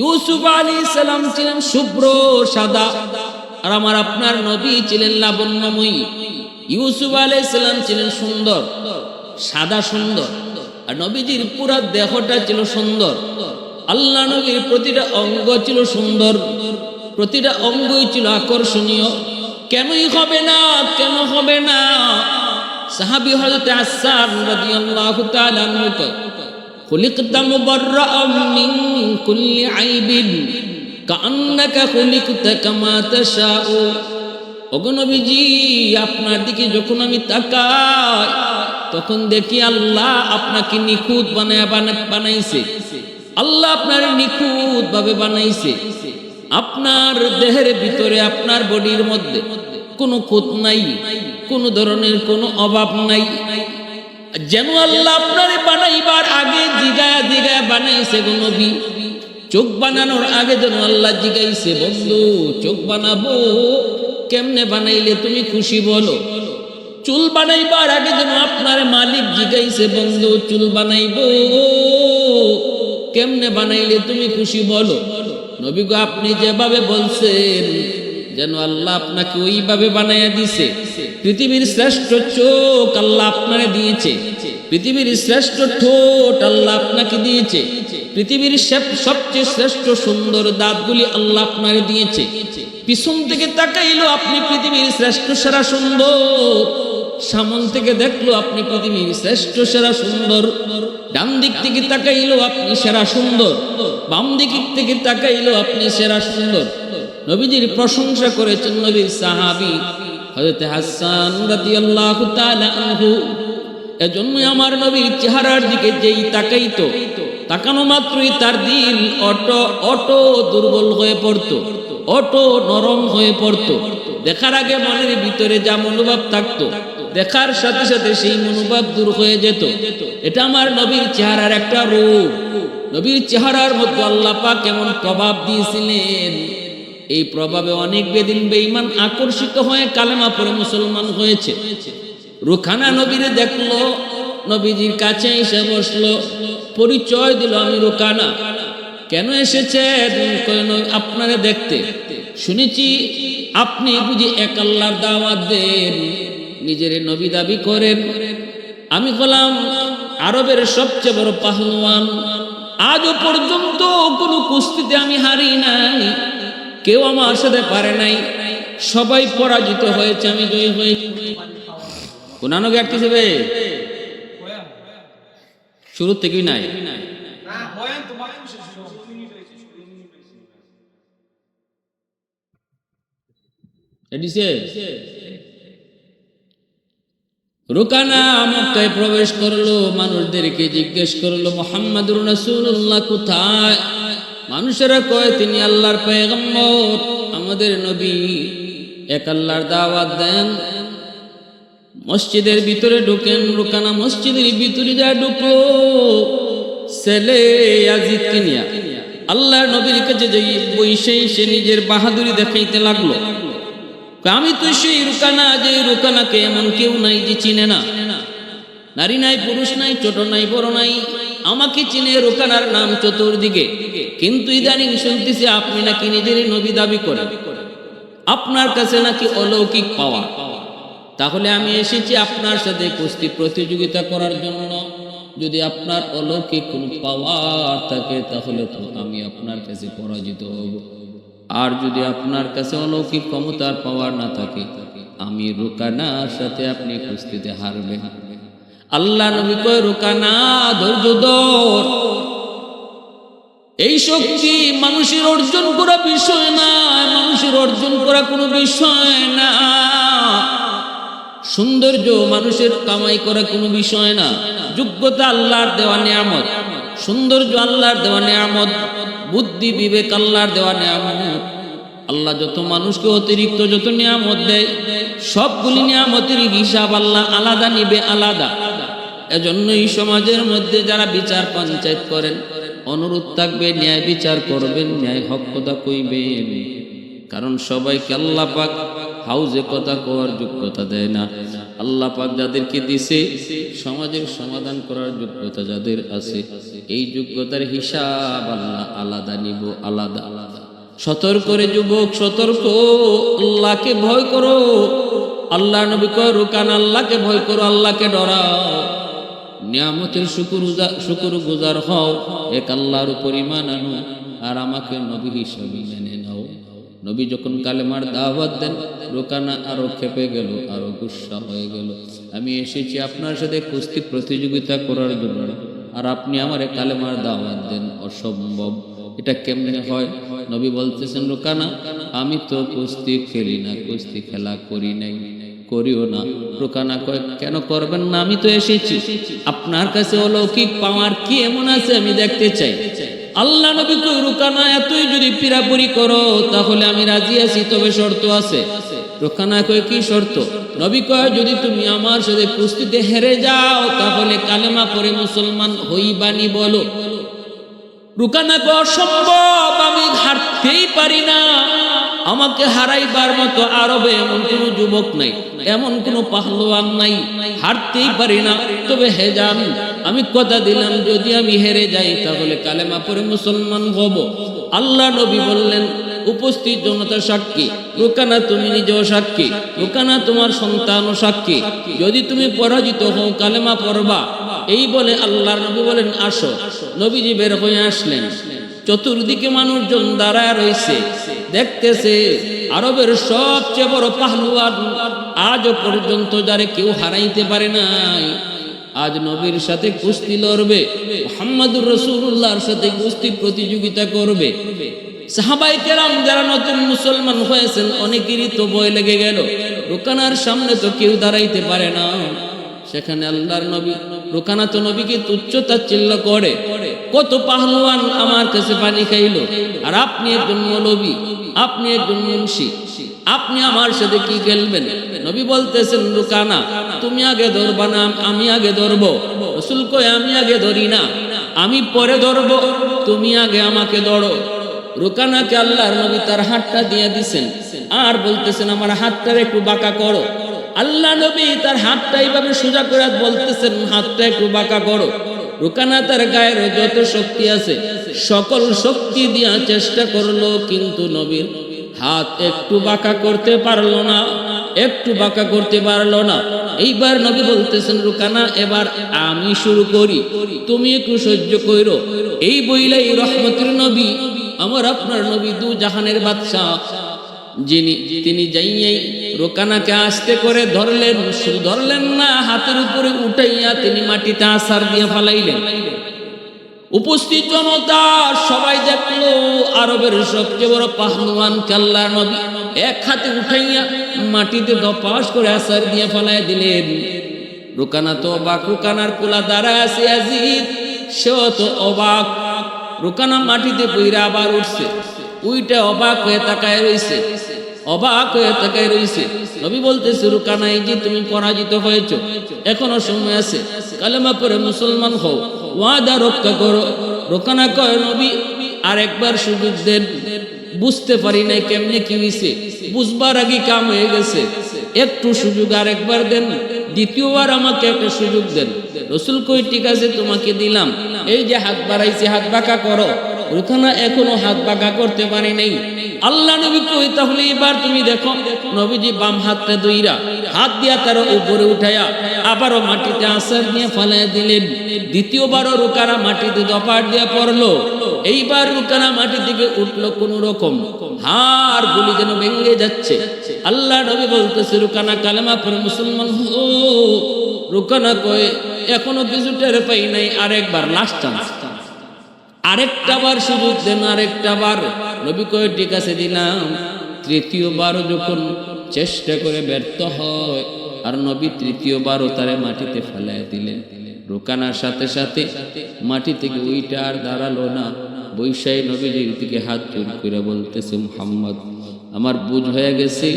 ইউসুফ আলী সালাম ছিলেন শুভ্র, সাদা। আর আমার আপনার নবী ছিলেন লাবণ্যময়ী। ইউসুফ আলী সালাম ছিলেন সুন্দর, সাদা সুন্দর। আর নবীজির পুরা দেহটা ছিল সুন্দর। আল্লাহ নবীর প্রতিটা অঙ্গ ছিল সুন্দর, প্রতিটা অঙ্গই ছিল আকর্ষণীয়। কেনই হবে না, কেন হবে না? সাহাবি হযরত আসান রাদিয়াল্লাহু তাআলা خلقت مبرأ من كل عيب كأنك خلقت كما تشاء অগনবীজি আপনার দিকে যখন আমি তাকাই তখন দেখি আল্লাহ আপনাকে নিখুঁত বানায় বানা- বানাইছে আল্লাহ আপনার নিখুঁত ভাবে বানাইছে আপনার দেহের ভিতরে আপনার বডির মধ্যে কোনো খুঁত নাই কোনো ধরনের কোনো অভাব নাই যেন আল্লাহ আপনারে বানাইবার আগে জিগায় জিগায় বানাইছে গো নবী। চোখ বানানোর আগে যেন আল্লাহ জিগাইছে, বন্ধু, চোখ বানাবো। কেমনে বানাইলে তুমি খুশি বলো? চুল বানাইবার আগে যেন আপনার মালিক জিগাইছে, বন্ধু, চুল বানাইবো। কেমনে বানাইলে তুমি খুশি বলো? নবী গো, আপনি যেভাবে বলছেন, যেন আল্লাহ আপনাকে ওইভাবে বানাইয়া দিছে। পৃথিবীর শ্রেষ্ঠ চোখ আল্লাহ আপনারে দিয়েছে। পৃথিবীর শ্রেষ্ঠ ঠোঁট আল্লাহ আপনাকে দিয়েছে। পৃথিবীর সবচেয়ে শ্রেষ্ঠ সুন্দর দাঁতগুলি আল্লাহ আপনারে দিয়েছে। পিছন থেকে তাকাইলো আপনি পৃথিবীর শ্রেষ্ঠ সেরা সুন্দর। সামন থেকে দেখল আপনি পৃথিবীর শ্রেষ্ঠ সেরা সুন্দর। ডান দিক থেকে তাকাইলো আপনি সেরা সুন্দর। বাম দিক থেকে তাকাইলো আপনি সেরা সুন্দর। নবীজির প্রশংসা করেছেন নবীর সাহাবি। হযরত হাসান রাদিয়াল্লাহু তাআলা আনহু এজন্য আমার নবীর চেহারার দিকে যেই তাকাইতো, তাকানো মাত্রই তার দিল অটো অটো দুর্বল হয়ে পড়তো, অটো নরম হয়ে পড়তো। দেখার আগে মনের ভিতরে যা মনোভাব থাকতো, দেখার সাথে সাথে সেই মনোভাব দূর হয়ে যেত। এটা আমার নবীর চেহারার একটা রূপ। নবীর চেহারার মধ্যে আল্লাহ পাক কেমন প্রভাব দিয়েছিলেন। এই প্রভাবে অনেক বেদিন বেঈমান আকর্ষিত হয়ে কালেমা পরে মুসলমান হয়েছে। রুখানা নবীরে দেখল, নবীজির কাছে এসে বসল, পরিচয় দিল আমি রুকানা কেন এসেছে? আপনারে দেখতে? শুনেছি, আপনি বুঝি এক আল্লাহর দাওয়াত দেন, নিজের নবী দাবি করেন। আমি বললাম, আরবের সবচেয়ে বড় পাহলওয়ান, আজও পর্যন্ত কোনো কুস্তিতে আমি হারি নাই। কেউ আমার সাথে পারে নাই। সবাই পরাজিত হয়েছে, আমি জয়ী হয়েছি। কোনানো গ্যাট কি যাবে শুরু থেকেই নাই। প্রবেশ করল, মানুষদেরকে জিজ্ঞেস করল, মোহাম্মদুর রাসূলুল্লাহ কোথায়? মানুষেরা কয়, তিনি আল্লাহর পয়গম্বর, আমাদের নবী। এক আল্লাহর দাওয়াত দেন। মসজিদের ভিতরে ঢুকেন, রুকানা মসজিদের ভিতরে যা ঢুকলো ছেলে ইয়াজিদকে নিয়া। আল্লাহর নবীর কাছে যে বইসেই সে নিজের বাহাদুরি দেখাইতে লাগল। আমি তো সেই রুকানা, যে রুকানাকে এমন কেউ নাই যে চিনে না। নারী নাই, পুরুষ নাই, ছোট নাই, বড় নাই। আমাকে চিনে রুকানার নাম চতুর্দিকে। কিন্তু ইদানিং শুনতেছি আপনি নাকি নিজের নবী দাবি করেন। আপনার কাছে নাকি অলৌকিক পাওয়া। তাহলে আমি এসেছি আপনার সাথে কুস্তি প্রতিযোগিতা করার জন্য। যদি আপনার অলৌকিক কোনো পাওয়ার থাকে, তাহলে তো আমি আপনার কাছে পরাজিত হব। আর যদি আপনার কাছে অলৌকিক ক্ষমতার পাওয়ার না থাকে, আমি রুকানার সাথে আপনি কুস্তিতে হারবেন। আল্লাহ নবী কয় রুকানা ধৈর্য ধর। এই শক্তি মানুষের অর্জন করা বিষয় না, মানুষের অর্জন করা কোনো বিষয় না। সৌন্দর্য মানুষের কামাই করা কোনো বিষয় না। যোগ্যতা আল্লাহর দেওয়া নিয়ামত, সৌন্দর্য আল্লাহর দেওয়া নিয়ামত, বুদ্ধি বিবেক আল্লাহর দেওয়া নিয়ামত। আল্লাহ যত মানুষকে অতিরিক্ত যত নিয়ামত দেয়, সবগুলি নিয়ামতের হিসাব আল্লাহ আলাদা নিবে আলাদা। এজন্য এই সমাজের মধ্যে যারা বিচার পঞ্চায়েত করেন, অনুরোধ থাকবে, ন্যায় বিচার করবেন, ন্যায় হক কথা কইবেন। কারণ সবাইকে আল্লাহ পাক হাউজে কথা কোয়ার যোগ্যতা দেয় না। আল্লাহ পাক যাদেরকে দিছে, সমাজের সমাধান করার যোগ্যতা যাদের আছে, এই যোগ্যতার হিসাব আল্লাহ আলাদা নিব আলাদা আলাদা। সতর্ক রে যুবক, সতর্ক। আল্লাহকে ভয় করো। আল্লাহ নবী কয়, রুকান, আল্লাহকে ভয় করো, আল্লাহকে ডরাও। নিয়ামতের শুকুর শুকুর গুজার হও, এক আল্লাহর উপর ইমান আনো, আর আমাকে নবী হিসাবে মেনে নাও। নবী যখন কালেমার দাওয়াত দেন, রোকানা আরও খেপে গেল, আরও গুসা হয়ে গেল। আমি এসেছি আপনার সাথে কুস্তি প্রতিযোগিতা করার জন্য, আর আপনি আমারে কালেমার দাওয়াত দেন, অসম্ভব। এটা কেমনে হয়? নবী বলতেছেন, রোকানা, আমি তো কুস্তি খেলি না, কুস্তি খেলা করি নাই। করিও না। রোকানা কয়, কেন করবেন না? আমি তো এসেছি। আপনার কাছে অলৌকিক পাওয়ার কি এমন আছে আমি দেখতে চাই। আল্লাহ নবী কই, রুকানা, এতই যদি পিরাপুরি করো, তাহলে আমি রাজি আছি, তবে শর্ত আছে। রুকানা কয়, কি শর্ত? নবী কয়, যদি তুমি আমার সাথে কুস্তিতে হেরে যাও, তাহলে কালেমা পরে মুসলমান হইবানি বলো। রুকানা কয়, অসম্ভব, আমি হারতেই পারি না। আমাকে হারাইবার মতো আরবে এমন কোনো যুবক নাই, এমন কোনো পাহলোয়ান নাই, হারতেই পারি না। তবে হে যান আমি কথা দিলাম, যদি আমি হেরে যাই, তাহলে কালেমা পরে মুসলমান হব। আল্লাহ নবী বললেন, উপস্থিত জনতা সাক্ষী, রুকানা তুমি নিজেও সাক্ষী, রুকানা তোমার সন্তানও সাক্ষী। যদি তুমি পরাজিত হও, কালেমা পড়বা। এই বলে আল্লাহর নবী বলেন, আসো। নবীজি বের হয়ে আসলেন। চতুর্দিকে মানুষজন দাঁড়ায় রয়েছে। দেখতেছে, আরবের সবচেয়ে বড় পাহলুয়ান আজও পর্যন্ত যারে কেউ হারাইতে পারে নাই। আজ নবীর সাথে কুস্তি লড়বে, মোহাম্মদুর রসুল্লাহর সাথে কুস্তি প্রতিযোগিতা করবে। সাহাবাই কেরাম যারা নতুন মুসলমান হয়েছেন, অনেকেরই তো বয় লেগে গেল, রোকানার সামনে তো কেউ দাঁড়াইতে পারে না। সেখানে আল্লাহর নবী, রোকানা তো নবীকে তুচ্ছ তাচ্ছিল্য করে। কত পাহলওয়ান আমার কাছে পানি খাইলো। আর আপনি একজন মৌলবী, আপনি একজন মুন্সি, আপনি আমার সাথে কি খেলবেন? নবী বলতেছেন রুকানা তুমি আগে ধরবা না, আমি আগে ধরবো। রসুল কয়, আমি আগে ধরি না, আমি পরে ধরবো, তুমি আগে আমাকে ধরো। রুকানাকে আল্লাহর নবী তার হাতটা দিয়ে দিছেন। আর বলতেছেন, আমার হাতটার একটু বাঁকা করো। আল্লাহ নবী তার হাতটা এইভাবে সোজা করে বলতেছেন, হাতটা একটু বাঁকা করো। রুকানা তার গায়ের যত শক্তি আছে, সকল শক্তি দিয়া চেষ্টা করল, কিন্তু নবীর হাত একটু বাঁকা করতে পারল না, একটু বাঁকা করতে পারল না। এইবার নবী বলতেছেন, রুকানা, এবার আমি শুরু করি, তুমি একটু সহ্য কইরো। এই বইলাই রহমতের নবী, আমার আপনার নবী দু জাহানের বাদশাহ যিনি তিনি যাইয়াই রোকানাকে আস্তে করে ধরলেন ধরলেন না, হাতের উপরে উঠাইয়া তিনি মাটিতে আসার দিয়ে ফালাইলেন। উপস্থিত জনতা সবাই দেখল, আরবের সবচেয়ে বড় পাহলওয়ান কাল্লা নবী। এক হাতে উঠাইয়া মাটিতে দপাস করে আসার দিয়ে ফেলাই দিলেন। রুকানা তো অবাক, রুকানার কোলা দাঁড়ায় আছে আজিদ সেও তো অবাক। রুকানা মাটিতে পইরা আবার উঠছে। উইটা অবাক হয়ে তাকায় রইছে। অবাক হয়ে তাকায় রইছে। নবী বলতেছে রুকানা এই যে তুমি পরাজিত হয়েছো। এখনও সময় আছে। কালেমা পরে মুসলমান হও। ওয়াদা রক্ষা করো। রোকানা কয়, নবী আর একবার সুযোগ দেন। বুঝতে পারি নাই কেমনে কি হয়েছে বুঝবার আগে কাম হয়ে গেছে। একটু সুযোগ আর একবার দেন। দ্বিতীয়বার আমাকে একটা সুযোগ দেন। রসুল কই ঠিক আছে, তোমাকে দিলাম। এই যে হাত বাড়াইছে, হাত বাঁকা করো। রুখানা এখনও হাত বাঁকা করতে পারি নাই। আল্লাহ নবী কই তাহলে এবার তুমি দেখো, নবীজি বাম হাতটা দইরা, হাত দিয়া তার উপরে উঠায়া আবারও মাটিতে আসার দিয়ে ফালাই দিলেন। দ্বিতীয়বারও রুকারা মাটিতে দপাট দিয়ে পড়ল। এইবার রুকানা মাটি থেকে উঠল কোন রকম। হার গুলি যেন ভেঙে যাচ্ছে। আল্লাহ নবী বলতেছে, রুকানা কালেমা পরে মুসলমান রুকানা কয়ে, এখনও কিছু টের পাই নাই, আরেকবার লাস্ট চান্স আরেকটা বার সুযোগ দেন, আরেকটা বার। নবী কয়ে, ঠিক আছে, দিলাম। তৃতীয়বার যখন চেষ্টা করে ব্যর্থ হয়, আর নবী তৃতীয়বারও তারে মাটিতে ফেলাই দিলেন। রোকানার সাথে সাথে মাটি থেকে ওইটা আর দাঁড়াল না। বৈশাই নবীজির দিকে হাত জোর করে বলতেছে, মোহাম্মদ, আমার বুঝ হয়ে গেছে।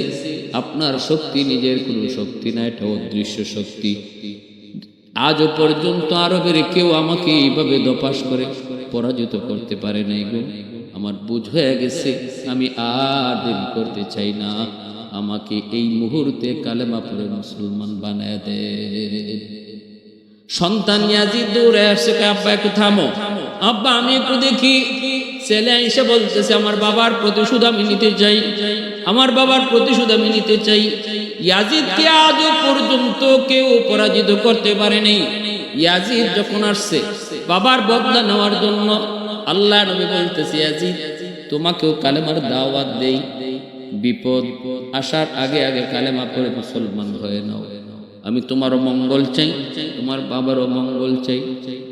আপনার শক্তি নিজের, কোনো শক্তি না, এটা অদৃশ্য শক্তি। আজও পর্যন্ত আরবের কেউ আমাকে এইভাবে দপাস করে পরাজিত করতে পারে নাই গো। আমার বুঝ হয়ে গেছে, আমি আর দিন করতে চাই না। আমাকে এই মুহূর্তে কালেমা পড়ে মুসলমান বানায় দে। সন্তান ইয়াজিদ দৌড়ে আসছে আব্বা, একটু থামো। আব্বা, আমি একটু দেখি। ছেলে এসে বলতেছে, আমার বাবার প্রতিশোধ আমি নিতে চাই। আমার বাবার প্রতিশোধ আমি নিতে চাই। ইয়াজিদকে আজও পর্যন্ত কেউ পরাজিত করতে পারেনি ইয়াজিদ যখন আসছে বাবার বদলা নেওয়ার জন্য আল্লাহ নবী বলতেছে ইয়াজিদ তোমাকেও কালেমার দাওয়াত দেই। বিপদ আসার আগে আগে কালেমা পড়ে মুসলমান হয়ে নাও। আমি তোমারও মঙ্গল চাই, তোমার বাবারও মঙ্গল চাই,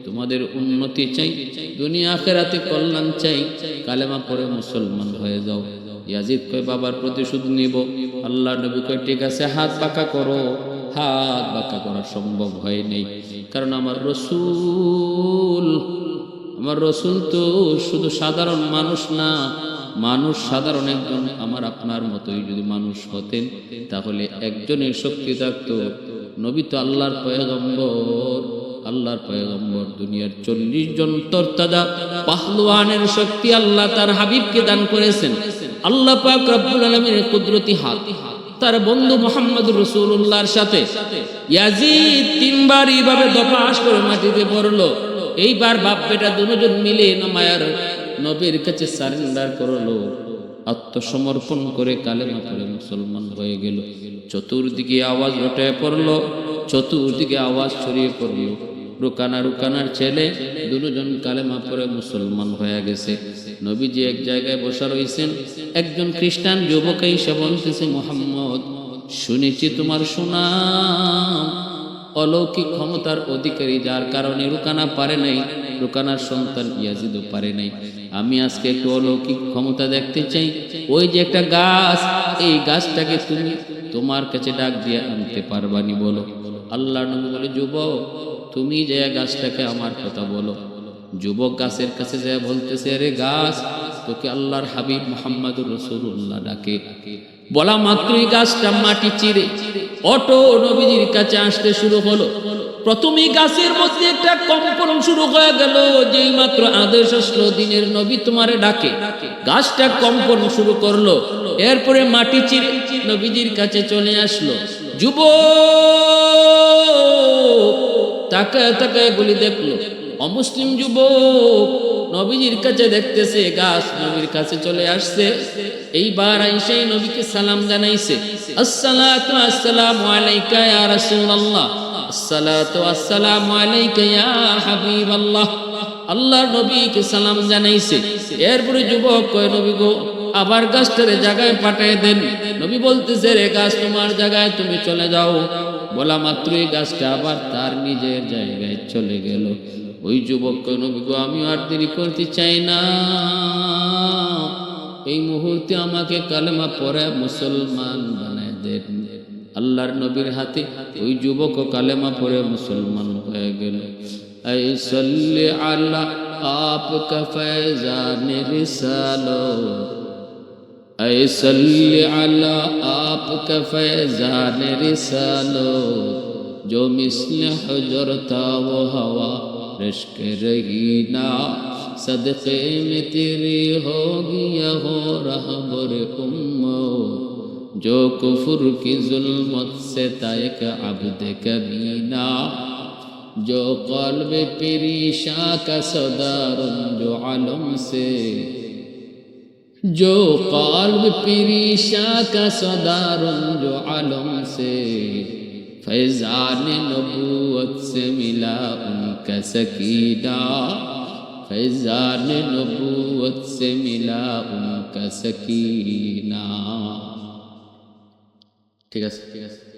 তোমাদের উন্নতি চাই, দুনিয়া আখেরাতে কল্যাণ চাই। কালেমা করে মুসলমান হয়ে যাও। ইয়াজিদ কয়, বাবার প্রতিশোধ নিব। আল্লাহ নবী কয়, ঠিক আছে, হাত পাকা করো। হাত বাঁকা করা সম্ভব হয় নেই কারণ আমার রসুল আমার রসুল তো শুধু সাধারণ মানুষ না, মানুষ সাধারণ একজন আমার আপনার মতোই যদি মানুষ হতেন, তাহলে একজনের শক্তি থাকতো। নবী তো আল্লাহর পয়গম্বর আল্লাহর পয়গম্বর, দুনিয়ার চল্লিশ জন তরতাজা পাহলওয়ানের শক্তি আল্লাহ তার হাবিবকে দান করেছেন। আল্লাহ পাক রব্বুল আলমীর কুদরতি হাত। তার বন্ধু মোহাম্মদ রসুল্লাহর সাথে। তিনবার এইভাবে দপাস করে মাটিতে পড়ল। এইবার বাপ বেটা দুজন মিলে নমায়ার নবীর কাছে সারেন্ডার করল। আত্মসমর্পণ করে কালেমা পড়ে মুসলমান হয়ে গেল। চতুর্দিকে আওয়াজ রটে পড়ল। চতুর্দিকে আওয়াজ ছড়িয়ে পড়ল। রুকানা রুকানার ছেলে দুজন কালেমা পড়ে মুসলমান হয়ে গেছে। নবীজি এক জায়গায় বসা রয়েছেন একজন খ্রিস্টান যুবক এসে বলতেছে, মোহাম্মদ, শুনেছি তোমার সুনাম। অলৌকিক ক্ষমতার অধিকারী যার কারণে রুকানা পারে নাই, রুকানার সন্তান ইয়াজিদও পারে নাই। আমি আজকে একটু অলৌকিক ক্ষমতা দেখতে চাই। ওই যে একটা গাছ, এই গাছটাকে তুমি তোমার কাছে ডাক দিয়ে আনতে পারবানি বলো। আল্লাহ নবী বলে, যুবক তুমি যে গাছটাকে আমার কথা বলো। যুবক গাছের কাছে যা বলতেছে, আরে গাছ, তোকে আল্লাহর হাবিব মোহাম্মদুর রসুল্লাহ ডাকে। বলা মাত্রই গাছটা মাটি চিরে অটো নবীজির কাছে আসতে শুরু হলো। প্রথমে গাছের মধ্যে একটা কম্পন শুরু হয়ে গেল, যেই মাত্র আদেশ আসলো, দিনের নবী তোমারে ডাকে। গাছটা কম্পন শুরু করল, এরপরে মাটি চিরে নবীজির কাছে চলে আসলো। যুব তাকায় তাকায় বলি, দেখল, অমুসলিম যুবক নবীজির কাছে দেখতেছে, গাছ নবীর কাছে চলে আসছে। এইবার আইসে নবীকে সালাম জানাইছে, আসসালাতু আসসালামু আলাইকা ইয়া রাসূলুল্লাহ, আসসালাতু আসসালামু আলাইকা ইয়া হাবিবাল্লাহ। আল্লাহর নবীকে সালাম জানাইছে। এরপরে যুবক কয়, নবী গো, আবার গাছটারে জায়গায় পাঠিয়ে দেন। নবী বলতেছে, রে গাছ, তোমার জায়গায় তুমি চলে যাও। বলা মাত্রই গাছটা আবার তার নিজের জায়গায় চলে গেল। ওই যুবককে, নবী গো, আমি আর দেরি করতে চাই না। এই মুহূর্তে আমাকে কালেমা পরে মুসলমান বানায় দেন। আল্লাহর নবীর হাতে ওই যুবক কালেমা পরে মুসলমান হয়ে গেল। এই সল্লি আল্লাহ আপ আপকা ফৈজান রিসালো اے صلی علی آپ کا فیضان رسالو، جو مثل حجر تھا وہ ہوا، رشک رہی نا، صدقے میں تیری ہو گیا ہو رہبر امو، جو کفر کی ظلمت سے تھا ایک عبد کبینہ جو قلب پریشاں کا صدار جو علم سے جو قلب پریشا کا صدارم، جو عالم سے فیضان نبوت سے ملا ان کا سکینہ۔ فیضان نبوت سے ملا ان کا سکینہ۔ ٹھیک ہے